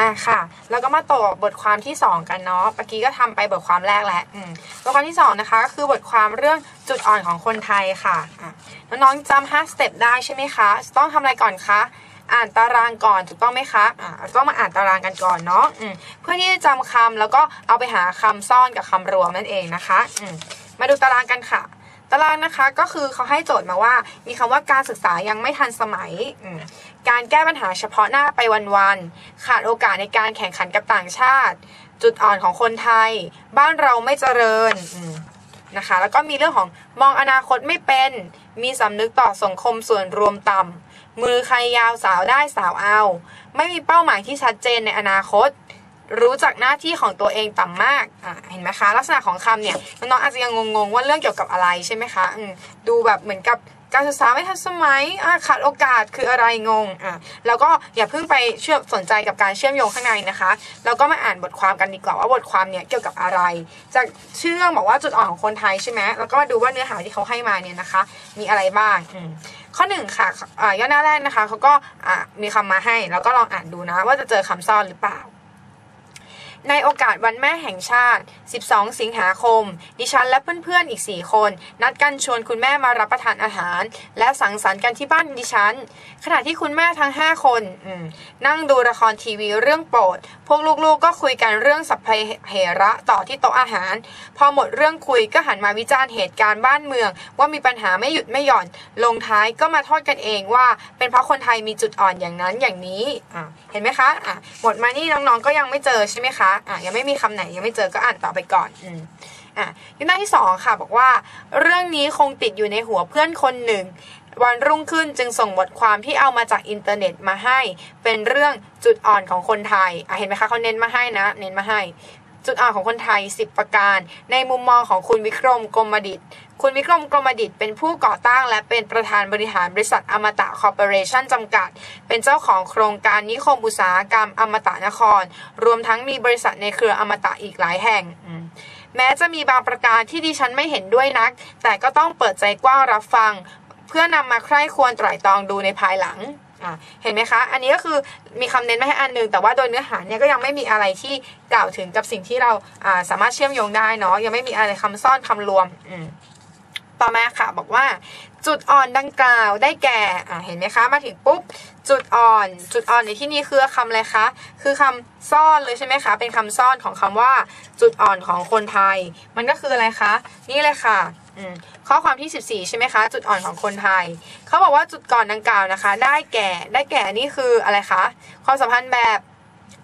อะค่ะ แล้วก็มาต่อบทความที่ 2 กันเนาะเมื่อกี้ก็ทำไปบทความแรกแล้วบทความที่ 2 นะคะก็คือบทความเรื่องจุดอ่อนของคนไทยค่ะะน้องๆจำ5สเต็ปได้ใช่ไหมคะ ต้องทำอะไรก่อนคะอ่านตารางก่อนถูกต้องไหมคะอะก็มาอ่านตารางกันก่อนเนาะเพื่อที่จะจำคำแล้วก็เอาไปหาคำซ่อนกับคำรวมนั่นเองนะคะอมมาดูตารางกันค่ะ ตารางนะคะก็คือเขาให้โจทย์มาว่า มีคำว่าการศึกษายังไม่ทันสมัยอื การแก้ปัญหาเฉพาะหน้าไปวันๆ ขาดโอกาสในการแข่งขันกับต่างชาติ จุดอ่อนของคนไทย บ้านเราไม่เจริญนะคะ แล้วก็มีเรื่องของมองอนาคตไม่เป็น มีสำนึกต่อสังคมส่วนรวมต่ำ มือใครยาวสาวได้สาวเอา ไม่มีเป้าหมายที่ชัดเจนในอนาคต รู้จักหน้าที่ของตัวเองต่ำมากอะเห็นไหมคะ ลักษณะของคำเนี่ยน้องๆอาจจะยังงงๆว่าเรื่องเกี่ยวกับอะไรใช่ไหมคะดูแบบเหมือนกับ การศึกษาไม่ทันสมัยขาดโอกาสคืออะไรงงอะแล้วก็อย่าเพิ่งไปเชื่อสนใจกับการเชื่อมโยงข้างในนะคะแล้วก็มาอ่านบทความกันดีกว่าว่าบทความเนี่ยเกี่ยวกับอะไร จากชื่อเรื่องบอกว่าจุดอ่อนของคนไทยใช่ไหมแล้วก็มาดูว่าเนื้อหาที่เขาให้มาเนี่ยนะคะ มีอะไรบ้างข้อหนึ่งค่ะอ่าย่อหน้าแรกนะคะเขาก็มีคำมาให้แล้วก็ลองอ่านดูนะ ว่าจะเจอคำซ่อนหรือเปล่า ในโอกาสวันแม่แห่งชาติ 12 สิงหาคม ดิฉันและเพื่อนๆ อีก 4 คน นัดกันชวนคุณแม่มารับประทานอาหาร และสังสรรค์กันที่บ้านดิฉัน ขณะที่คุณแม่ทั้ง 5 คนนั่งดูละครทีวีเรื่องโปรด พวกลูกๆ ก็คุยกันเรื่องสัพเพเหระต่อที่โต๊ะอาหาร พอหมดเรื่องคุยก็หันมาวิจารณ์เหตุการณ์บ้านเมือง ว่ามีปัญหาไม่หยุดไม่หย่อน ลงท้ายก็มาโทษกันเองว่า เป็นเพราะคนไทยมีจุดอ่อนอย่างนั้นอย่างนี้เห็นไหมคะะหมดมานี่น้องๆก็ยังไม่เจอใช่ไหมคะอะยังไม่มีคำไหนยังไม่เจอก็อ่านต่อไปก่อน อืมอะยุหน้าที่สองค่ะบอกว่า เรื่องนี้คงติดอยู่ในหัวเพื่อนคนหนึ่ง วันรุ่งขึ้นจึงส่งบทความที่เอามาจากอินเทอร์เน็ตมาให้ เป็นเรื่องจุดอ่อนของคนไทยอะเห็นไหมคะเขาเน้นมาให้นะ เน้นมาให้ จุดอ่อนของคนไทย 10 ประการ ในมุมมองของคุณวิกรมกรมดิต คุณวิกรมกรมดิตเป็นผู้ก่อตั้ง และเป็นประธานบริหารบริษัทอมตะคอร์ปอเรชั่นจำกัด เป็นเจ้าของโครงการนิคมอุตสาหกรรมอมตะนคร รวมทั้งมีบริษัทในเครืออมตะอีกหลายแห่งแม้จะมีบางประการที่ดิฉันไม่เห็นด้วยนัก แต่ก็ต้องเปิดใจกว้างรับฟัง เพื่อนำมาใคร่ควรไตร่ตรองดูในภายหลังเห็นไหมคะ อันนี้ก็คือมีคำเน้นมาให้อันหนึง แต่ว่าโดยเนื้อหาเนี่ยก็ยังไม่มีอะไรที่กล่าวถึงกับสิ่งที่เราาสามารถเชื่อมโยงได้เนาะ ยังไม่มีอะไรคำซ่อนคำรวม อืม ต่อมาค่ะบอกว่า จุดอ่อนดังกล่าวได้แก่อ่าเห็นไหมคะ มาถึงปุ๊บ จุดอ่อน จุดอ่อนในที่นี้คือคำอะไรคะ คือคำซ่อนเลยใช่ไหมคะ เป็นคำซ่อนของคำว่า จุดอ่อนของคนไทย มันก็คืออะไรคะ นี่เลยค่ะข้อความที่ 14 ใช่ไหมคะ จุดอ่อนของคนไทย เขาบอกว่าจุดก่อนดังกล่าวนะคะ ได้แก่ ได้แก่นี่คืออะไรคะ ความสัมพันธ์แบบ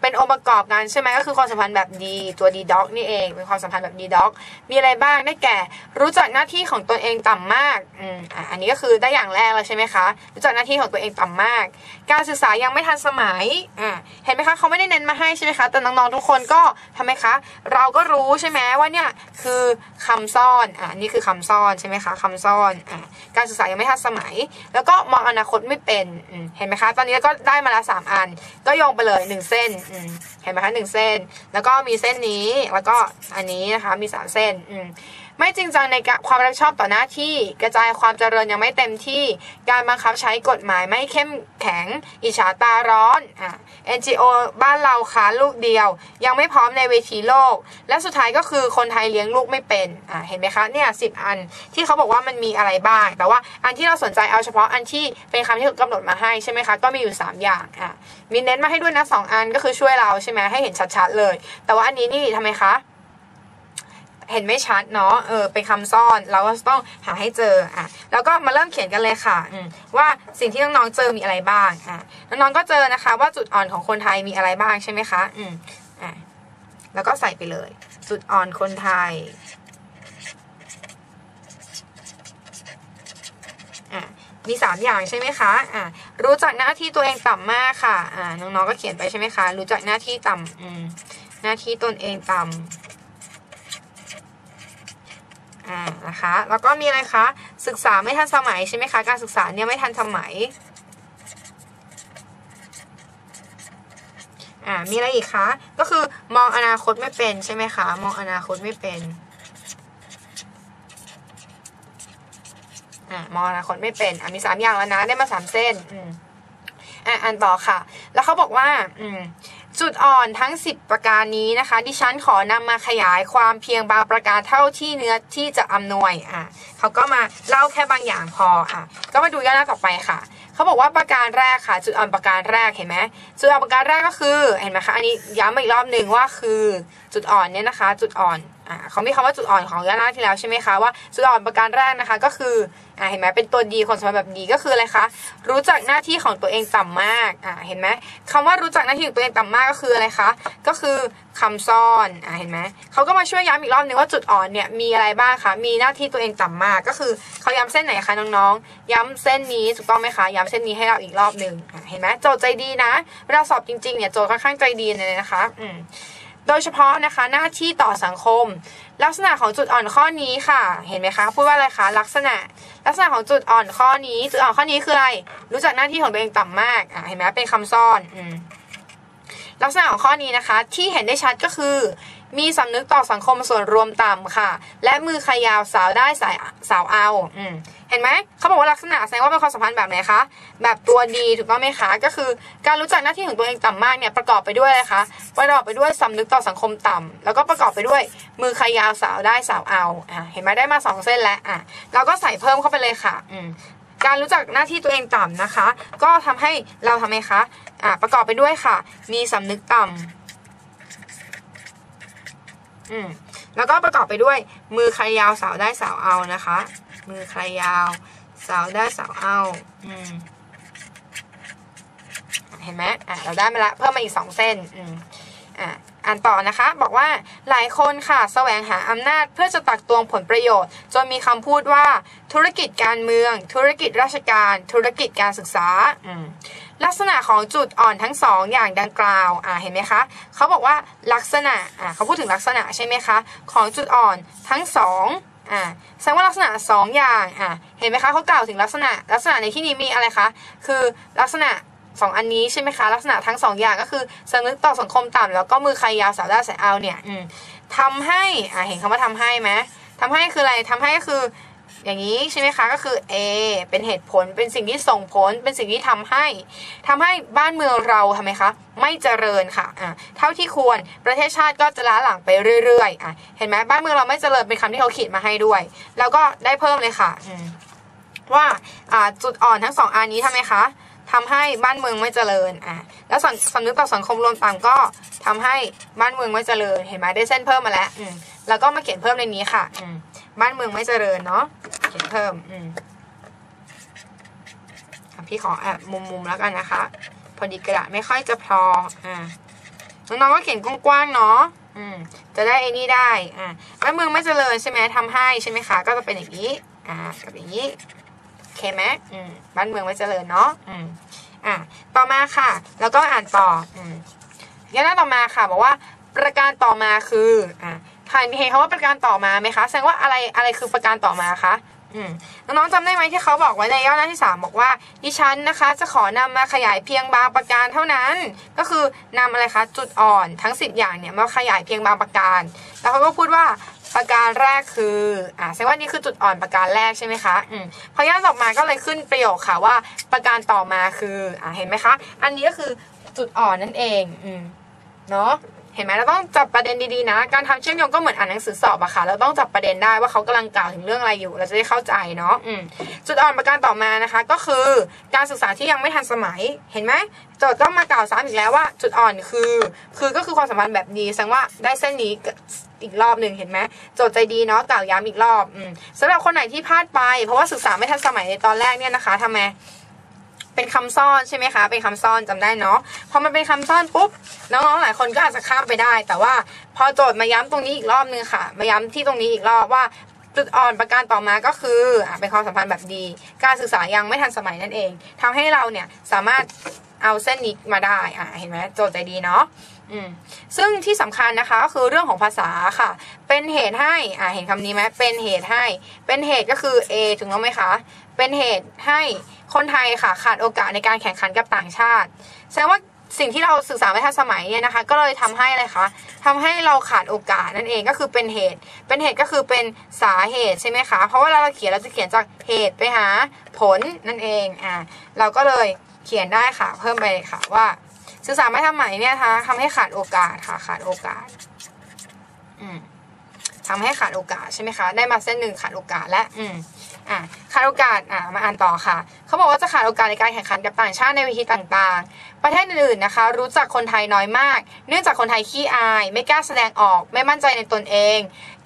เป็นองค์ประกอบกันใช่ไหมก็คือความสัมพันธ์แบบดีตัวดีด็อกนี่เอง เป็นความสัมพันธ์แบบดีด็อกมีอะไรบ้างได้แก่ รู้จักหน้าที่ของตนเองต่ำมากอืมอะอันนี้ก็คือได้อย่างแรกแล้วใช่ไหมคะรู้จักหน้าที่ของตัวเองต่ำมาก การศึกษายังไม่ทันสมัยอ่าเห็นไหมคะเขาไม่ได้เน้นมาให้ใช่ไหมคะแต่น้องๆทุกคนก็ทำไมคะเราก็รู้ใช่ไหมว่าเนี่ยคือคำซ่อนอ่านี่คือคำซ่อนใช่ไหมคะคำซ่อนอ่าการศึกษายังไม่ทันสมัย แล้วก็มองอนาคตไม่เป็นอืมเห็นไหมคะ ตอนนี้ก็ได้มาล้วสามอัน ก็โยงไปเลยหนึ่งเส้นอืมเห็นไหมคะหนึ่งเส้น แล้วก็มีเส้นนี้แล้วก็อันนี้นะคะมีสามเส้นอืม ไม่จริงจังในความรับผิดชอบต่อหน้าที่ กระจายความเจริญยังไม่เต็มที่ การบังคับใช้กฎหมายไม่เข้มแข็ง อิจฉาตาร้อนอะ NGO บ้านเราค้าลูกเดียว ยังไม่พร้อมในเวทีโลก และสุดท้ายก็คือคนไทยเลี้ยงลูกไม่เป็นอะเห็นไหมคะเนี่ยสิบอันที่เขาบอกว่ามันมีอะไรบ้าง แต่ว่าอันที่เราสนใจเอาเฉพาะอันที่เป็นคำที่ถูกกำหนดมาให้ใช่ไหมคะก็มีอยู่ 3 อย่างอะมีเน้นมาให้ด้วยนะสองอันก็คือช่วยเราใช่ไหมให้เห็นชัดๆเลย แต่ว่าอันนี้นี่ทำไมคะ เห็นไม่ชัดเนาะเออเป็นคำซ่อนเราก็ต้องหาให้เจออะแล้วก็มาเริ่มเขียนกันเลยค่ะว่าสิ่งที่น้องๆเจอมีอะไรบ้างอะน้องๆก็เจอนะคะ ว่าจุดอ่อนของคนไทยมีอะไรบ้างใช่ไหมคะอืมอะแล้วก็ใส่ไปเลย จุดอ่อนคนไทยอะมีสามอย่างใช่ไหมคะอะรู้จักหน้าที่ตัวเองต่ำมากค่ะอ่าน้องๆก็เขียนไปใช่ไหมคะ รู้จักหน้าที่ต่ำอืมหน้าที่ตนเองต่ำ อ่านะคะ แล้วก็มีอะไรคะ ศึกษาไม่ทันสมัยใช่ไหมคะ การศึกษาเนี่ยไม่ทันสมัยอ่ามีอะไรอีกคะ ก็คือมองอนาคตไม่เป็นใช่ไหมคะ มองอนาคตไม่เป็นอ่ามองอนาคตไม่เป็นอ่ามีสามอย่างแล้วนะ ได้มาสามเส้น อืมอะอ่านต่อค่ะ แล้วเขาบอกว่า อืม จุดอ่อนทั้ง 10 ประการนี้นะคะ ดิฉันขอนำมาขยายความเพียงบางประการเท่าที่เนื้อที่จะอำนวยอะเขาก็มาเล่าแค่บางอย่างพออะก็มาดูย่อหน้าต่อไปค่ะเขาบอกว่าประการแรกค่ะ จุดอ่อนประการแรกเห็นไหมจุดอ่อนประการแรกก็คือเห็นไหมคะอันนี้ย้ำอีกรอบหนึ่งว่าคือจุดอ่อนเนี่ยนะคะ จุดอ่อน อ่าเขามีคำว่าจุดอ่อนของย่อหน้าที่แล้วใช่ไหมคะว่าจุดอ่อนประการแรกนะคะ ก็คืออ่าเห็นไหมเป็นตัวดีคนสมบัติแบบดีก็คืออะไรคะรู้จักหน้าที่ของตัวเองต่ำมากอ่าเห็นไหมคำว่ารู้จักหน้าที่ของตัวเองต่ำมากก็คืออะไรคะก็คือคำซ่อนอ่าเห็นไหมเขาก็มาช่วยย้ำอีกรอบหนึงว่าจุดอ่อนเนี่ยมีอะไรบ้างคะมีหน้าที่ตัวเองต่ำมาก ก็คือเขาย้ำเส้นไหนคะน้องๆ ย้ำเส้นนี้ถูกต้องไหมคะย้ำเส้นนี้ให้เราอีกรอบหนึ่งอ่าเห็นไหมโจทย์ใจดีนะเวลาสอบจริงๆเนี่ยโจทย์ค่อนข้างใจดีเลยนะคะอืม โดยเฉพาะนะคะหน้าที่ต่อสังคม ลักษณะของจุดอ่อนข้อนี้ค่ะ เห็นไหมคะพูดว่าอะไรคะลักษณะ ลักษณะของจุดอ่อนข้อนี้ จุดอ่อนข้อนี้คืออะไร รู้จักหน้าที่ของตัวเองต่ำมากอะเห็นไหมเป็นคำซ่อนอลักษณะของข้อนี้นะคะ ที่เห็นได้ชัดก็คือ มีสำนึกต่อสังคมส่วนรวมต่ำค่ะ และมือขยาวสาวได้สายสาวเอาอืมเห็นไหมเขาบอกว่าลักษณะแสดงว่าเป็นความสัมพันธ์แบบไหนคะ แบบตัวดีถูกต้องไหมคะ ก็คือการรู้จักหน้าที่ของตัวเองต่ำมากเนี่ยประกอบไปด้วยอะไรคะประกอบไปด้วยสำนึกต่อสังคมต่ำแล้วก็ประกอบไปด้วยมือขยาวสาวได้สาวเอาอะเห็นไหมได้มาสองเส้นแล้วอะเราก็ใส่เพิ่มเข้าไปเลยค่ะอืมการรู้จักหน้าที่ตัวเองต่ำนะคะ ก็ทำให้เราทำไมคะอะประกอบไปด้วยค่ะ มีสำนึกต่ำ อืมแล้วก็ประกอบไปด้วย มือใครยาวสาวได้สาวเอานะคะ มือใครยาว สาวได้สาวเอา อืมเห็นไหมอะเราได้มาละเพิ่มมาอีกสองเส้นอืมอะอ่านต่อนะคะ บอกว่าหลายคนค่ะแสวงหาอำนาจเพื่อจะตักตวงผลประโยชน์ จนมีคำพูดว่า ธุรกิจการเมือง ธุรกิจราชการ ธุรกิจการศึกษาอื ลักษณะของจุดอ่อนทั้งสองอย่างดังกล่าวอ่าเห็นไหมคะเขาบอกว่าลักษณะอ่าเขาพูดถึงลักษณะใช่ไหมคะของจุดอ่อนทั้งสองอ่าแสดงว่าลักษณะสองอย่างอ่าเห็นไหมคะเขากล่าวถึงลักษณะ ลักษณะในที่นี้มีอะไรคะคือลักษณะสองอันนี้ใช่ไหมคะลักษณะทั้งสองอย่างก็คือสำนึกต่อสังคมต่ำแล้วก็มือใครยาวสาวได้สายเอาเนี่ยอืมทำให้อ่าเห็นคำว่าทำให้ไหมทำให้คืออะไรทำให้ก็คือ อย่างนี้ใช่ไหมคะก็คือ A เป็นเหตุผลเป็นสิ่งที่ส่งผลเป็นสิ่งที่ทำให้ทำให้บ้านเมืองเราทำไมคะไม่เจริญค่ะอ่าเท่าที่ควรประเทศชาติก็จะล้าหลังไปเรื่อยๆอะเห็นไหมบ้านเมืองเราไม่เจริญเป็นคำที่เขาขีดมาให้ด้วย แล้วก็ได้เพิ่มเลยค่ะว่าอ่าจุดอ่อนทั้งสองอันนี้ทำไมคะ ทำให้บ้านเมืองไม่เจริญอะแล้วสำสำนึกต่อสังคมรวมต่างก็ทำให้บ้านเมืองไม่เจริญเห็นไหมได้เส้นเพิ่มมาแล้วอืมแล้วก็มาเขียนเพิ่มในนี้ค่ะอืมบ้านเมืองไม่เจริญเนาะเขียนเพิ่มอืมพี่ขอแอบมุมๆแล้วกันนะคะ พอดีกระดาษไม่ค่อยจะพออ่าน้องๆก็เขียนกว้างๆเนาะอืมจะได้ไอ้นี่ได้อ่าบ้านเมืองไม่เจริญใช่ไหมทำให้ใช่ไหมคะก็จะเป็นอย่างนี้อ่ากับอย่างนี้ เคไหมอืมบ้านเมืองไม่เจริญเนาะอืมอ่าต่อมาค่ะ แล้วก็อ่านต่ออืมย่อหน้าต่อมาค่ะ บอกว่าประการต่อมาคืออ่าค่ะเห็นเขาว่าประการต่อมาไหมคะแสดงว่าอะไรอะไรคือประการต่อมาคะอืมน้องๆจำได้ไหมที่เขาบอกไว้ในย่อหน้าที่ 3 บอกว่าดิฉันนะคะ จะขอนำมาขยายเพียงบางประการเท่านั้น ก็คือนำอะไรคะจุดอ่อนทั้ง 10 อย่างเนี่ยมาขยายเพียงบางประการ แล้วเขาก็พูดว่า ประการแรกคือ อ่าแสดงว่านี่คือจุดอ่อนประการแรกใช่ไหมคะอืมพอย่อต่อมาก็เลยขึ้นประโยคค่ะว่าประการต่อมาคือ อ่าเห็นไหมคะ อันนี้ก็คือจุดอ่อนนั่นเอง อืมเนาะเห็นไหมเราต้องจับประเด็นดีๆนะ การทำเชื่อมโยงก็เหมือนอ่านหนังสือสอบอะค่ะ เราต้องจับประเด็นได้ว่าเขากำลังกล่าวถึงเรื่องอะไรอยู่ เราจะได้เข้าใจเนาะอืมจุดอ่อนประการต่อมานะคะ ก็คือการศึกษาที่ยังไม่ทันสมัย เห็นไหมโจทย์ก็มากล่าวซ้ำอีกแล้วว่า จุดอ่อนคือ คือก็คือความสัมพันธ์แบบดีแสดงว่าได้เส้นนี้ อีกรอบหนึ่งเห็นไหมโจทย์ใจดีเนาะกล่าวย้ำอีกรอบอืมสำหรับคนไหนที่พลาดไป เพราะว่าศึกษาไม่ทันสมัยในตอนแรกเนี่ยนะคะทำไมเป็นคำซ่อนใช่ไหมคะ เป็นคำซ่อนจำได้เนาะ พอมันเป็นคำซ่อนปุ๊บน้องๆหลายคนก็อาจจะข้ามไปได้ แต่ว่าพอโจทย์มาย้ำตรงนี้อีกรอบนึงค่ะ มาย้ำที่ตรงนี้อีกรอบว่าจุดอ่อนประการต่อมาก็คืออเป็นความสัมพันธ์แบบดี การศึกษายังไม่ทันสมัยนั่นเองทำให้เราเนี่ยสามารถเอาเส้นนี้มาได้อะเห็นไหมโจทย์ใจดีเนาะ ซึ่งที่สำคัญนะคะก็คือเรื่องของภาษาค่ะ เป็นเหตุให้อ่าเห็นคำนี้ไหมเป็นเหตุให้ เป็นเหตุก็คือ A ถูกต้องไหมคะ เป็นเหตุให้คนไทยค่ะขาดโอกาสในการแข่งขันกับต่างชาติ แสดงว่าสิ่งที่เราศึกษาไม่ทันสมัยเนี่ยนะคะ ก็เลยทำให้อะไรคะทำให้เราขาดโอกาสนั่นเองก็คือเป็นเหตุ เป็นเหตุก็คือเป็นสาเหตุใช่ไหมคะ เพราะว่าเราเขียนเราจะเขียนจากเหตุไปหาผลนั่นเองอ่าเราก็เลยเขียนได้ค่ะ เพิ่มไปค่ะว่า ศึกษาไม่ทำใหม่เนี่ยคะทำให้ขาดโอกาสค่ะขาดโอกาสอืมทำให้ขาดโอกาสใช่ไหมคะ ได้มาเส้นหนึ่งขาดโอกาสและอืมอ่าขาดโอกาสอ่ามาอ่านต่อค่ะ เขาบอกว่าจะขาดโอกาสในการแข่งขันกับต่างชาติในเวทีต่างๆ ประเทศอื่นๆนะคะ รู้จักคนไทยน้อยมาก เนื่องจากคนไทยขี้อาย ไม่กล้าแสดงออก ไม่มั่นใจในตนเอง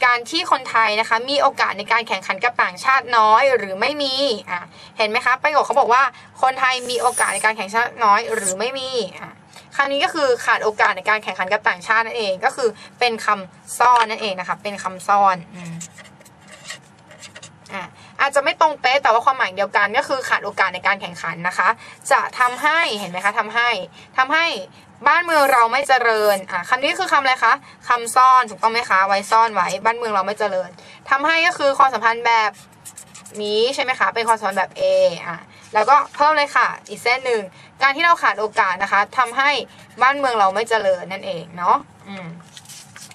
การที่คนไทยนะคะ มีโอกาสในการแข่งขันกับต่างชาติน้อยหรือไม่มีอ่าเห็นไหมคะประโยคเขาบอกว่าคนไทยมีโอกาสในการแข่งชาติน้อยหรือไม่มีอ่า คำนี้ก็คือขาดโอกาสในการแข่งขันกับต่างชาตินั่นเอง ก็คือเป็นคำซ่อนนั่นเองนะคะ เป็นคำซ่อนอืมอะอาจจะไม่ตรงเป๊ะแต่ว่าความหมายเดียวกันก็คือขาดโอกาสในการแข่งขันนะคะ จะทำให้เห็นไหมคะทำให้ทำให้บ้านเมืองเราไม่เจริญอะคำนี้คือคำอะไรคะคำซ่อนถูกต้องไหมคะไว้ซ่อนไว้บ้านเมืองเราไม่เจริญทำให้ก็คือความสัมพันธ์แบบนี้ใช่ไหมคะ เป็นความสัมพันธ์แบบ A อะ แล้วก็เพิ่มเลยค่ะ อีกเส้นหนึ่ง การที่เราขาดโอกาสนะคะทำให้บ้านเมืองเราไม่เจริญนั่นเองเนาะอืม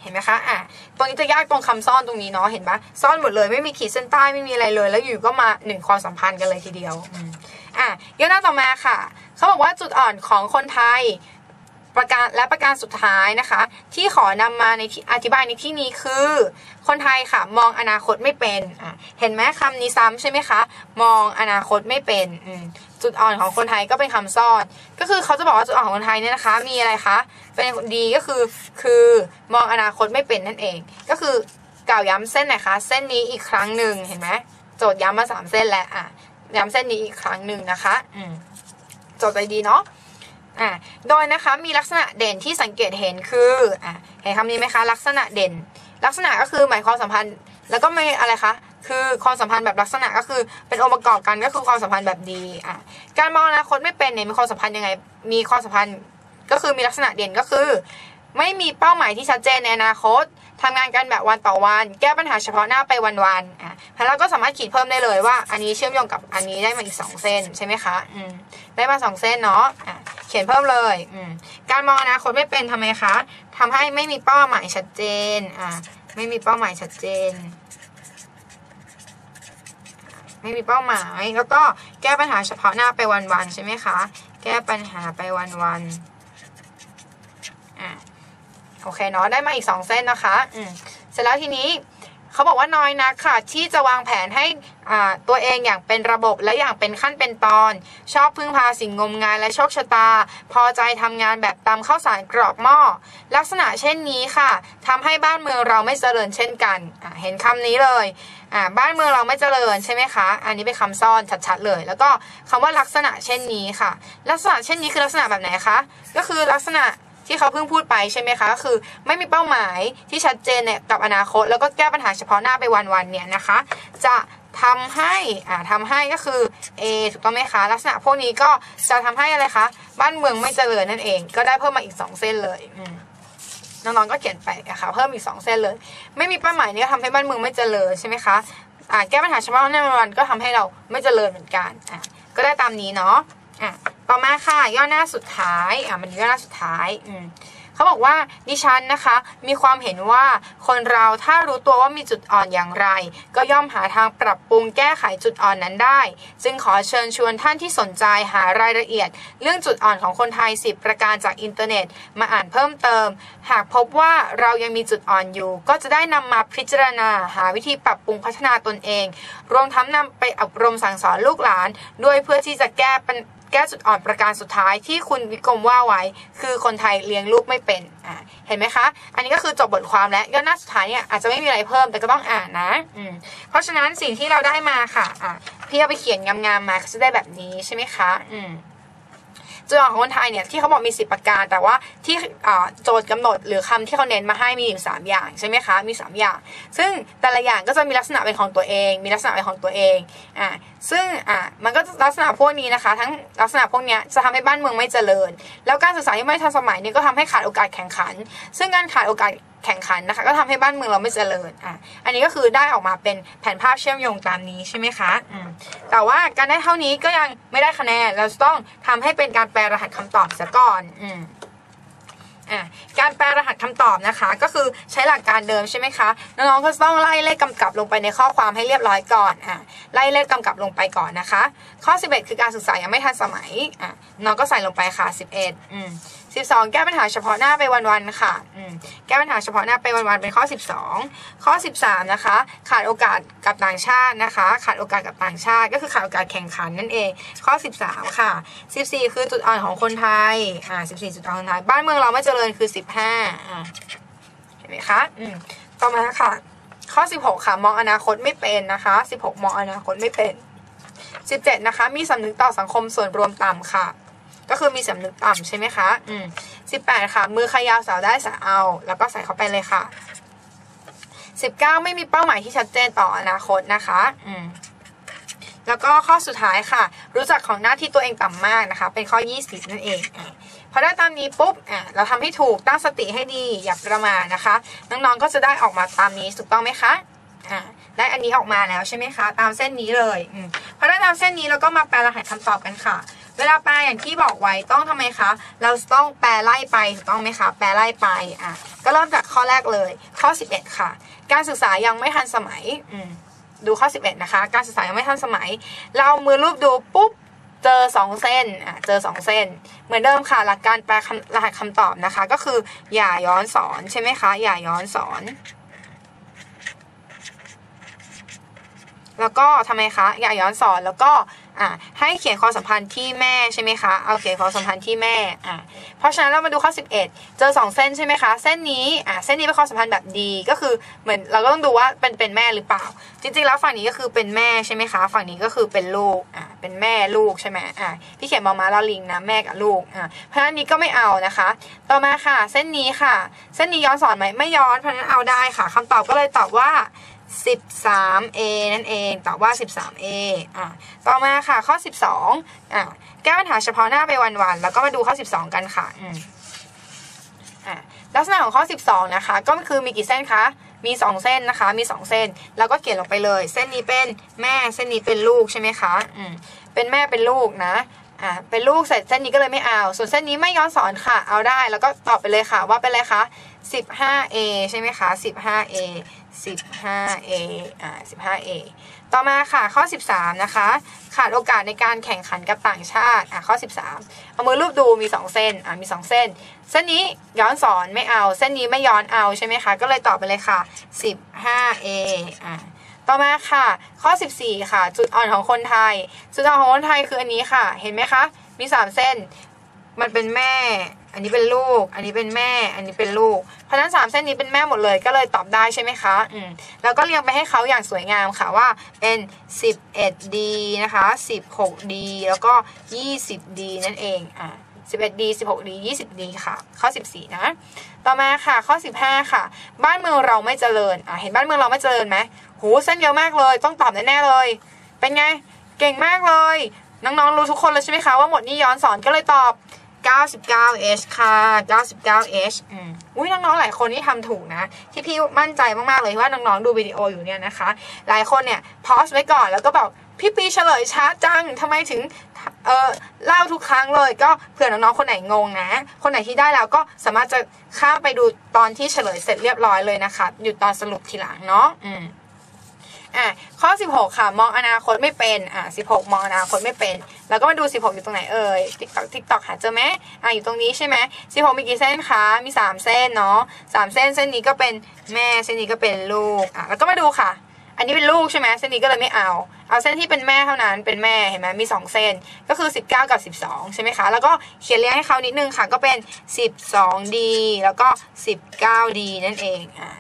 เห็นไหมคะ อะ ตรงนี้จะยากตรงคำซ่อนตรงนี้เนาะ เห็นปะซ่อนหมดเลย ไม่มีขีดเส้นใต้ไม่มีอะไรเลย แล้วอยู่ก็มาหนึ่งความสัมพันธ์กันเลยทีเดียว อะย่อหน้าต่อมาค่ะ เขาบอกว่าจุดอ่อนของคนไทย ประการและประการสุดท้ายนะคะ ที่ขอนำมาในอธิบายในที่นี้คือ คนไทยค่ะ มองอนาคตไม่เป็นเห็นไหมคำนี้ซ้ำใช่ไหมคะ มองอนาคตไม่เป็นจุดอ่อนของคนไทยก็เป็นคำซ่อน ก็คือเขาจะบอกว่าจุดอ่อนของคนไทยเนี่ยนะคะ มีอะไรคะเป็นดีก็คือคือมองอนาคตไม่เป็นนั่นเอง ก็คือกล่าวย้ำเส้นไหนคะ เส้นนี้อีกครั้งหนึ่งเห็นไหมโจทย์ย้ำมาสามเส้นแล้วอะย้ำเส้นนี้อีกครั้งหนึ่งนะคะ อืมโจทย์ไปดีเนาะ อ่าโดยนะคะมีลักษณะเด่นที่สังเกตเห็นคืออ่าเห็นคำนี้ไหมคะ ลักษณะเด่น ลักษณะก็คือหมายความสัมพันธ์ แล้วก็ไม่อะไรคะคือความสัมพันธ์แบบลักษณะก็คือเป็นองค์ประกอบกันก็คือความสัมพันธ์แบบดีอะการมองอนาคตไม่เป็นเนี่ยมีความสัมพันธ์ยังไง มีความสัมพันธ์ก็คือมีลักษณะเด่นก็คือ ไม่มีเป้าหมายที่ชัดเจนในอนาคต ทำงานกันแบบวันต่อวันแก้ปัญหาเฉพาะหน้าไปวันๆอะแล้วเราก็สามารถขีดเพิ่มได้เลยว่า อันนี้เชื่อมโยงกับอันนี้ได้มาอีกสองเส้นใช่ไหมคะอืมได้มาสองเส้นเนาะอะเขียนเพิ่มเลยอืมการมองอนาคตไม่เป็นทำไมคะทำให้ไม่มีเป้าหมายชัดเจนอะไม่มีเป้าหมายชัดเจนไม่มีเป้าหมาย แล้วก็แก้ปัญหาเฉพาะหน้าไปวันๆใช่ไหมคะ แก้ปัญหาไปวันๆอะ โอเคเนาะได้มาอีก 2 เส้นนะคะอืมเสร็จแล้วทีนี้เขาบอกว่าน้อยนักค่ะ ที่จะวางแผนให้อ่าตัวเองอย่างเป็นระบบและอย่างเป็นขั้นเป็นตอน ชอบพึ่งพาสิ่งงมงายและโชคชะตา พอใจทำงานแบบตามข้าวสารกรอบหม้อ ลักษณะเช่นนี้ค่ะทำให้บ้านเมืองเราไม่เจริญเช่นกันอ่าเห็นคำนี้เลยอ่าบ้านเมืองเราไม่เจริญใช่ไหมคะ อันนี้เป็นคำซ่อนชัดๆเลย แล้วก็คำว่าลักษณะเช่นนี้ค่ะ ลักษณะเช่นนี้คือลักษณะแบบไหนคะ ก็คือลักษณะ ที่เขาเพิ่งพูดไปใช่ไหมคะก็คือ ไม่มีเป้าหมายที่ชัดเจนเนี่ยกับอนาคต แล้วก็แก้ปัญหาเฉพาะหน้าไปวันๆเนี่ยนะคะ จะทำให้อ่าทำให้ก็คือ A ถูกต้องไหมคะ ลักษณะพวกนี้ก็จะทำให้อะไรคะ บ้านเมืองไม่เจริญนั่นเอง ก็ได้เพิ่มมาอีก 2 เส้นเลยน้องๆก็เขียนไปอะค่ะ เพิ่มอีก 2 เส้นเลย ไม่มีเป้าหมายนี่ก็ทำให้บ้านเมืองไม่เจริญใช่ไหมคะอ่าแก้ปัญหาเฉพาะหน้าวันๆก็ทำให้เราไม่เจริญเหมือนกันอะก็ได้ตามนี้เนาะอะ ต่อมาค่ะย่อหน้าสุดท้ายอะมันย่อหน้าสุดท้ายอืมเขาบอกว่าดิฉันนะคะ มีความเห็นว่าคนเราถ้ารู้ตัวว่ามีจุดอ่อนอย่างไร ก็ย่อมหาทางปรับปรุงแก้ไขจุดอ่อนนั้นได้ จึงขอเชิญชวนท่านที่สนใจหารายละเอียด เรื่องจุดอ่อนของคนไทย 10 ประการจากอินเทอร์เน็ต มาอ่านเพิ่มเติม หากพบว่าเรายังมีจุดอ่อนอยู่ ก็จะได้นำมาพิจารณาหาวิธีปรับปรุงพัฒนาตนเอง รวมทั้งนำไปอบรมสั่งสอนลูกหลาน ด้วยเพื่อที่จะแก้ปัญ แก้จุดอ่อนประการสุดท้ายที่คุณวิกรมว่าไว้ คือคนไทยเลี้ยงลูกไม่เป็นอ่าเห็นไหมคะ อันนี้ก็คือจบบทความและย่อหน้าสุดท้ายเนี่ยอาจจะไม่มีอะไรเพิ่มแต่ก็ต้องอ่านนะอืมเพราะฉะนั้นสิ่งที่เราได้มาค่ะอะพี่เอาไปเขียนงามๆมาก็จะได้แบบนี้ใช่ไหมคะ อืม จุดอ่อนของคนไทยเนี่ยที่เขาบอกมีสิบประการ แต่ว่าที่โจทย์กำหนดหรือคำที่เขาเน้นมาให้มีอยู่สามอย่างใช่ไหมคะมีสามอย่าง ซึ่งแต่ละอย่างก็จะมีลักษณะเป็นของตัวเอง มีลักษณะเป็นของตัวเองอ่าซึ่งอ่ามันก็ลักษณะพวกนี้นะคะ ทั้งลักษณะพวกเนี้ยจะทำให้บ้านเมืองไม่เจริญ แล้วการศึกษาที่ไม่ทันสมัยเนี่ยก็ทำให้ขาดโอกาสแข่งขัน ซึ่งการขาดโอกาส แข่งขันนะคะ ก็ทำให้บ้านเมืองเราไม่เจริญอะอันนี้ก็คือได้ออกมาเป็นแผนภาพเชื่อมโยงตามนี้ใช่ไหมคะอืมแต่ว่าการได้เท่านี้ก็ยังไม่ได้คะแนนเราจะต้องทำให้เป็นการแปลรหัสคำตอบซะก่อนอืมอะการแปลรหัสคำตอบนะคะ ก็คือใช้หลักการเดิมใช่ไหมคะน้องๆก็ต้องไล่เลขกำกับลงไปในข้อความให้เรียบร้อยก่อนอะไล่เลขกำกับลงไปก่อนนะคะ ข้อ 11 คือการศึกษายังไม่ทันสมัยอะน้องก็ใส่ลงไปค่ะ 11อืม 12 แก้ปัญหาเฉพาะหน้าไปวันๆค่ะแก้ปัญหาเฉพาะหน้าไปวันๆเป็นข้อ 12 ข้อ 13 นะคะ ขาดโอกาสกับต่างชาตินะคะ ขาดโอกาสกับต่างชาติ ก็คือขาดโอกาสแข่งขันนั่นเอง ข้อ 13 ค่ะ 14 คือจุดอ่อนของคนไทยอ่า14 จุดอ่อนของไทย บ้านเมืองเราไม่เจริญคือ 15อ่าเห็นไหมคะอืมต่อมาค่ะ ข้อ 16 ค่ะ มองอนาคตไม่เป็นนะคะ 16 มองอนาคตไม่เป็น 17 นะคะ มีสำนึกต่อสังคมส่วนรวมต่ำค่ะ ก็คือมีสำนึกต่ำใช่ไหมคะ อืม18ค่ะ มือขยาวสาวได้สาวเอา แล้วก็ใส่เข้าไปเลยค่ะ19ไม่มีเป้าหมายที่ชัดเจนต่ออนาคตนะคะ อืมแล้วก็ข้อสุดท้ายค่ะ รู้จักของหน้าที่ตัวเองต่ำมากนะคะ เป็นข้อ 20 นั่นเองพอได้ตามนี้ปุ๊บอะเราทำให้ถูกตั้งสติให้ดีอย่าประมาทนะคะ น้องๆก็จะได้ออกมาตามนี้ถูกต้องไหมคะอ่าได้อันนี้ออกมาแล้วใช่ไหมคะ ตามเส้นนี้เลยอืมพอได้ตามเส้นนี้เราก็มาแปลรหัสคำตอบกันค่ะ เวลาแปลอย่างที่บอกไว้ต้องทำไมคะ เราต้องแปลไล่ไปถูกต้องไหมคะ แปลไล่ไปอะก็เริ่มจากข้อแรกเลย ข้อ 11 ค่ะ การศึกษายังไม่ทันสมัยอืมดูข้อ 11 นะคะ การศึกษายังไม่ทันสมัย เราเมือรูปดูปุ๊บเจอสองเส้นอะเจอสองเส้น เหมือนเดิมค่ะ หลักการแปลคำรหัสคำตอบนะคะ ก็คืออย่าย้อนสอนใช่ไหมคะ อย่าย้อนสอน แล้วก็ทำไมคะอย่าย้อนสอนแล้วก็อะให้เขียนความสัมพันธ์ที่แม่ใช่ไหมคะเอาเขียนความสัมพันธ์ที่แม่อะเพราะฉะนั้นเรามาดูข้อ 11 เจอสองเส้นใช่ไหมคะเส้นนี้อะเส้นนี้เป็นความสัมพันธ์แบบดีก็คือเหมือนเราก็ต้องดูว่าเป็นเป็นแม่หรือเปล่า จริงๆแล้วฝั่งนี้ก็คือเป็นแม่ใช่ไหมคะฝั่งนี้ก็คือเป็นลูกอะเป็นแม่ลูกใช่ไหมอะพี่เขียนมามาลาลิงนะแม่กับลูกอะเพราะฉะนั้นนี้ก็ไม่เอานะคะ ต่อมาค่ะ เส้นนี้ค่ะ เส้นนี้ย้อนสอนไหมไม่ย้อนเพราะฉะนั้นเอาได้ค่ะคำตอบก็เลยตอบว่า 13A นั่นเองตอบว่า 13A อะต่อมาค่ะข้อ 12อะแก้ปัญหาเฉพาะหน้าไปวันๆแล้วก็มาดูข้อ 12 กันค่ะอืมอะลักษณะของข้อ 12 นะคะ ก็คือมีกี่เส้นคะ มี 2 เส้นนะคะ มี 2 เส้น แล้วก็เขียนลงไปเลย เส้นนี้เป็นแม่ เส้นนี้เป็นลูกใช่ไหมคะอืมเป็นแม่เป็นลูกนะอ่าเป็นลูกเสร็จเส้นนี้ก็เลยไม่เอา ส่วนเส้นนี้ไม่ย้อนสอนค่ะ เอาได้ แล้วก็ตอบไปเลยค่ะว่าเป็นอะไรคะ 15A ใช่ไหมคะ 15A 15A อ่า 15A ต่อมาค่ะข้อ 13 นะคะ ขาดโอกาสในการแข่งขันกับต่างชาติอะข้อ 13 เอามือรูปดูมี 2 เส้นอ่ามี 2 เส้น เส้นนี้ย้อนสอนไม่เอา เส้นนี้ไม่ย้อนเอาใช่ไหมคะ ก็เลยตอบไปเลยค่ะ 15A อ่าต่อมาค่ะ ข้อ 14 ค่ะ จุดอ่อนของคนไทย จุดอ่อนของคนไทยคืออันนี้ค่ะ เห็นไหมคะ มี 3 เส้น มันเป็นแม่ อันนี้เป็นลูก อันนี้เป็นแม่ อันนี้เป็นลูก เพราะฉะนั้นสามเส้นนี้เป็นแม่หมดเลย ก็เลยตอบได้ใช่ไหมคะ อืม แล้วก็เรียงไปให้เขาอย่างสวยงามค่ะว่าเป็น 11D นะคะ 16D แล้วก็ 20D นั่นเอง อ่า 11D 16D 20D ค่ะ ข้อ 14 นะ ต่อมาค่ะ ข้อ 15 ค่ะ บ้านเมืองเราไม่เจริญ อ่าเห็นบ้านเมืองเราไม่เจริญไหมหูเส้นเยอะมากเลย ต้องตอบแน่ๆเลย เป็นไง เก่งมากเลย น้องๆ รู้ทุกคนเลยใช่ไหมคะว่าหมดนี้ย้อนสอนก็เลยตอบ 99H ค่ะ 99H อืมอุ้ยน้องๆ หลายคนที่ทำถูกนะ ที่พี่มั่นใจมากๆ เลยว่าน้องๆ ดูวิดีโออยู่เนี่ยนะคะ หลายคนเนี่ยพอสไว้ก่อนแล้วก็บอกพี่ปีเฉลยช้าจังทำไมถึงเออเล่าทุกครั้งเลย ก็เผื่อน้องๆ คนไหนงงนะ คนไหนที่ได้แล้วก็สามารถจะข้ามไปดูตอนที่เฉลยเสร็จเรียบร้อยเลยนะคะ หยุดตอนสรุปทีหลังเนาะอืม อะข้อ 16 ค่ะ มองอนาคตไม่เป็นอะ16 มองอนาคตไม่เป็น แล้วก็มาดู 16 อยู่ตรงไหนเอ่ย TikTok TikTok หาเจอไหมอะอยู่ตรงนี้ใช่ไหม16 มีกี่เส้นคะมี 3 เส้นเนาะ3เส้นเส้นนี้ก็เป็นแม่เส้นนี้ก็เป็นลูกอะแล้วก็มาดูค่ะ อันนี้เป็นลูกใช่ไหมเส้นนี้ก็เลยไม่เอา เอาเส้นที่เป็นแม่เท่านั้นเป็นแม่เห็นไหมมี 2 เส้นก็คือ 19 กับ 12 ใช่ไหมคะ แล้วก็เขียนเรียงให้เขานิดนึงค่ะก็เป็น 12D แล้วก็ 19D นั่นเองอะ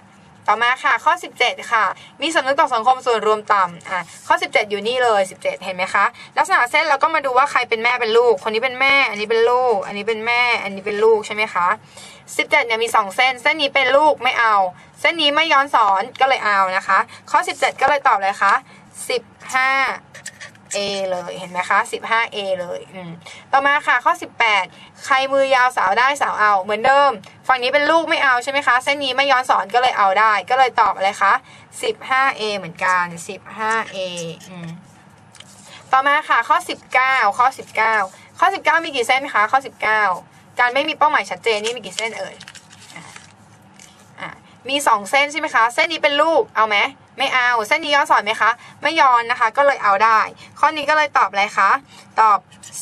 ต่อมาค่ะ ข้อ 17 ค่ะ มีสำนึกต่อสังคมส่วนรวมต่ำอะข้อ 17 อยู่นี่เลย 17 เห็นไหมคะ ลักษณะเส้นเราก็มาดูว่าใครเป็นแม่เป็นลูก คนนี้เป็นแม่ อันนี้เป็นลูก อันนี้เป็นแม่ อันนี้เป็นลูกใช่ไหมคะ17เนี่ยมี 2 เส้น เส้นนี้เป็นลูกไม่เอา เส้นนี้ไม่ย้อนสอนก็เลยเอานะคะ ข้อ 17 ก็เลยตอบเลยคะ15 A เลยเห็นไหมคะ 15A เลยอืมต่อมาค่ะข้อ 18 ใครมือยาวสาวได้สาวเอาเหมือนเดิม ฝั่งนี้เป็นลูกไม่เอาใช่ไหมคะ เส้นนี้ไม่ย้อนสอนก็เลยเอาได้ ก็เลยตอบอะไรคะ 15A เหมือนกัน 15A ต่อมาค่ะข้อ 19 ข้อ 19 ข้อ 19 มีกี่เส้นคะข้อ 19 การไม่มีเป้าหมายชัดเจนนี่มีกี่เส้นเอ่ยอะอะมี 2 เส้นใช่ไหมคะ เส้นนี้เป็นลูกเอาไหม ไม่เอา เส้นนี้ย้อนสอนไหมคะ ไม่ย้อนนะคะ ก็เลยเอาได้ ข้อนี้ก็เลยตอบอะไรคะ ตอบ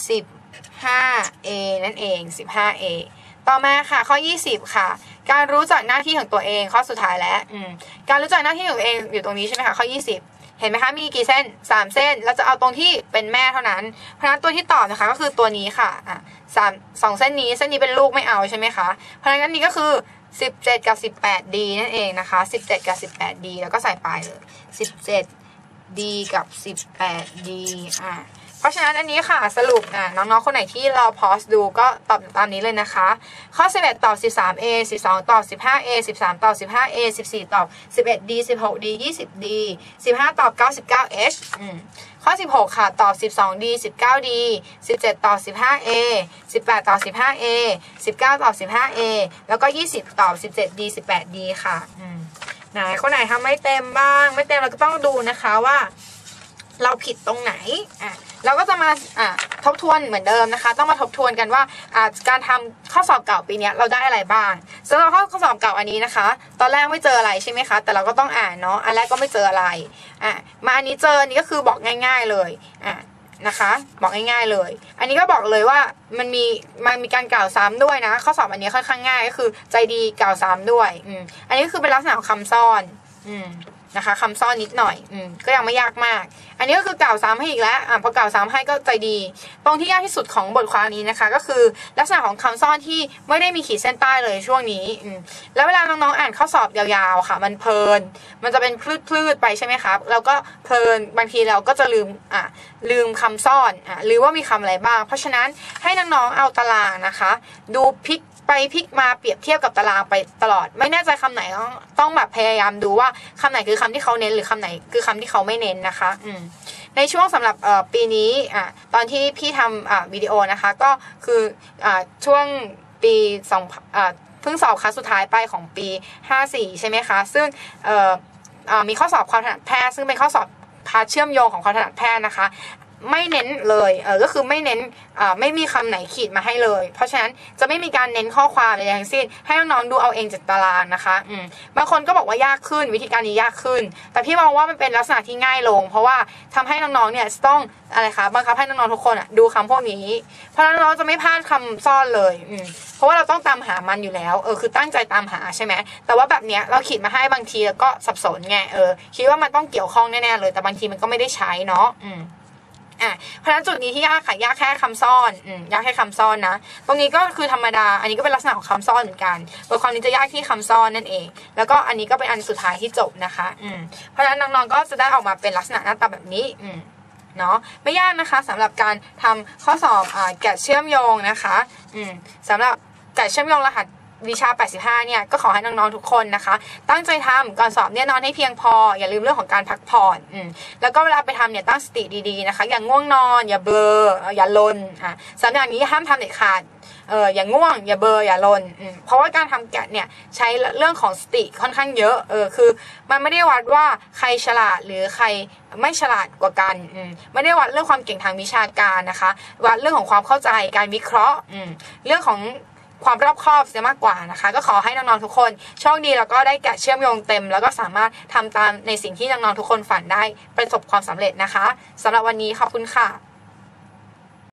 15A นั่นเอง 15A ต่อมาค่ะ ข้อ 20 ค่ะ การรู้จักหน้าที่ของตัวเอง ข้อสุดท้ายแล้วการรู้จักหน้าที่ของตัวเองอยู่ตรงนี้ใช่ไหมคะ ข้อ 20 เห็นไหมคะ มีกี่เส้น 3 เส้น เราจะเอาตรงที่เป็นแม่เท่านั้น เพราะนั้นตัวที่ตอบนะคะก็คือตัวนี้ค่ะอะสามสองเส้นนี้ เส้นนี้เป็นลูกไม่เอาใช่ไหมคะ เพราะฉะนั้นนี้ก็คือ 17 กับ 18D นั่นเองนะคะ 17 กับ 18D แล้วก็ใส่ไปเลย 17D กับ 18D อะเพราะฉะนั้นอันนี้ค่ะสรุปอะน้องๆ คนไหนที่เรอพอสดูก็ตอบตามนี้เลยนะคะ ข้อ 11 ตอบ 13A 12 ตอบ 15A 13 ตอบ 15A 14 ตอบ 11D 16D 20D 15 ตอบ 99H อืม ข้อ 16 ค่ะ ตอบ 12D 19D 17 ตอบ 15A 18 ตอบ 15A 19 ตอบ 15A แล้วก็ 20 ตอบ 17D 18D ค่ะไหนคนไหนทำไม่เต็มบ้าง ไม่เต็มเราก็ต้องดูนะคะว่า เราผิดตรงไหนอะเราก็จะมาอะทบทวนเหมือนเดิมนะคะ ต้องมาทบทวนกันว่าอ่าการทำข้อสอบเก่าปีนี้เราได้อะไรบ้างสำหรับข้อข้อสอบเก่าอันนี้นะคะ ตอนแรกไม่เจออะไรใช่ไหมคะ แต่เราก็ต้องอ่านเนาะอันแรกก็ไม่เจออะไรอะมาอันนี้เจออันนี้ก็คือบอกง่าย ๆเลยอะนะคะบอกง่ายๆเลย อันนี้ก็บอกเลยว่ามันมีมันมีการกล่าวซ้ำด้วยนะ ข้อสอบอันนี้ค่อนข้างง่ายก็คือใจดีกล่าวซ้ำด้วยอืมอันนี้ก็คือเป็นลักษณะของคำซ่อน อืม นะคะคำซ่อนนิดหน่อยอืมก็ยังไม่ยากมาก อันนี้ก็คือกล่าวซ้ำให้อีกแล้วอ่าพอกล่าวซ้ำให้ก็ใจดี ตรงที่ยากที่สุดของบทความนี้นะคะ ก็คือลักษณะของคำซ่อนที่ไม่ได้มีขีดเส้นใต้เลยช่วงนี้อืมแล้วเวลาน้องๆอ่านข้อสอบยาวๆค่ะ มันเพลิน มันจะเป็นคลืดๆไปใช่ไหมครับแล้วก็เพลินบางทีเราก็จะลืมอะลืมคำซ่อนอะหรือว่ามีคำอะไรบ้าง เพราะฉะนั้นให้น้องๆเอาตารางนะคะ ดูพลิก ไปพลิกมาเปรียบเทียบกับตารางไปตลอด ไม่แน่ใจคำไหนต้องต้องแบบพยายามดูว่าคำไหนคือคำที่เขาเน้นหรือคำไหนคือคำที่เขาไม่เน้นนะคะ อืมในช่วงสำหรับปีนี้อะตอนที่พี่ทำวิดีโอนะคะ ก็คืออะช่วงปีสองอะเพิ่งสอบครั้งสุดท้ายไปของปี 54 ใช่ไหมคะ ซึ่งเอ่อมีข้อสอบความถนัดแพทย์ซึ่งเป็นข้อสอบพาเชื่อมโยงของความถนัดแพทย์นะคะ ไม่เน้นเลยเออก็คือไม่เน้นไม่มีคำไหนขีดมาให้เลย เพราะฉะนั้นจะไม่มีการเน้นข้อความใดๆทั้งสิ้น ให้น้องๆดูเอาเองจากตารางนะคะอืมบางคนก็บอกว่ายากขึ้นวิธีการนี้ยากขึ้น แต่พี่มองว่ามันเป็นลักษณะที่ง่ายลง เพราะว่าทำให้น้องๆเนี่ยจะต้องอะไรคะบังคับให้น้องๆทุกคนอะดูคำพวกนี้ เพราะฉะนั้นเราจะไม่พลาดคำซ่อนเลยอืมเพราะว่าเราต้องตามหามันอยู่แล้วเออคือตั้งใจตามหาใช่ไหมแต่ว่าแบบเนี้ยเราขีดมาให้บางทีแล้วก็สับสนไงเออคิดว่ามันต้องเกี่ยวข้องแน่ๆเลย แต่บางทีมันก็ไม่ได้ใช้เนาะอืม อะเพราะฉะนั้นจุดนี้ที่ยากค่ะยากแค่คำซ่อนอืมยากแค่คำซ่อนนะ ตรงนี้ก็คือธรรมดา อันนี้ก็เป็นลักษณะของคำซ่อนเหมือนกันบทความนี้จะยากที่คำซ่อนนั่นเอง แล้วก็อันนี้ก็เป็นอันสุดท้ายที่จบนะคะอืมเพราะฉะนั้นน้องๆก็จะได้ออกมาเป็นลักษณะหน้าตาแบบนี้อืมเนาะไม่ยากนะคะสำหรับการทำข้อสอบอ่าแกะเชื่อมโยงนะคะอืมสำหรับแกะเชื่อมโยงรหัส วิชา 85 เนี่ย ก็ขอให้น้อง ๆ ทุกคนนะคะ ตั้งใจทำก่อนสอบเนี่ยนอนให้เพียงพอ อย่าลืมเรื่องของการพักผ่อนอืมแล้วก็เวลาไปทำเนี่ยตั้งสติดี ๆ นะคะ อย่างง่วงนอน อย่าเบลออย่าลนอะสำหรับอย่างนี้ห้ามทำเด็ดขาดเอออย่างง่วง อย่าเบลออย่าลนอืมเพราะว่าการทำแกะเนี่ยใช้เรื่องของสติค่อนข้างเยอะ เออคือ มันไม่ได้วัดว่าใครฉลาดหรือใครไม่ฉลาดกว่ากันอืมไม่ได้วัดเรื่องความเก่งทางวิชาการนะคะ วัดเรื่องของความเข้าใจการวิเคราะห์อืมเรื่องของ ความรอบคอบเสียมากกว่านะคะ ก็ขอให้น้องๆทุกคนโชคดีแล้วก็ได้แกะเชื่อมโยงเต็ม แล้วก็สามารถทำตามในสิ่งที่น้องๆทุกคนฝันได้ประสบความสำเร็จนะคะสำหรับวันนี้ขอบคุณค่ะ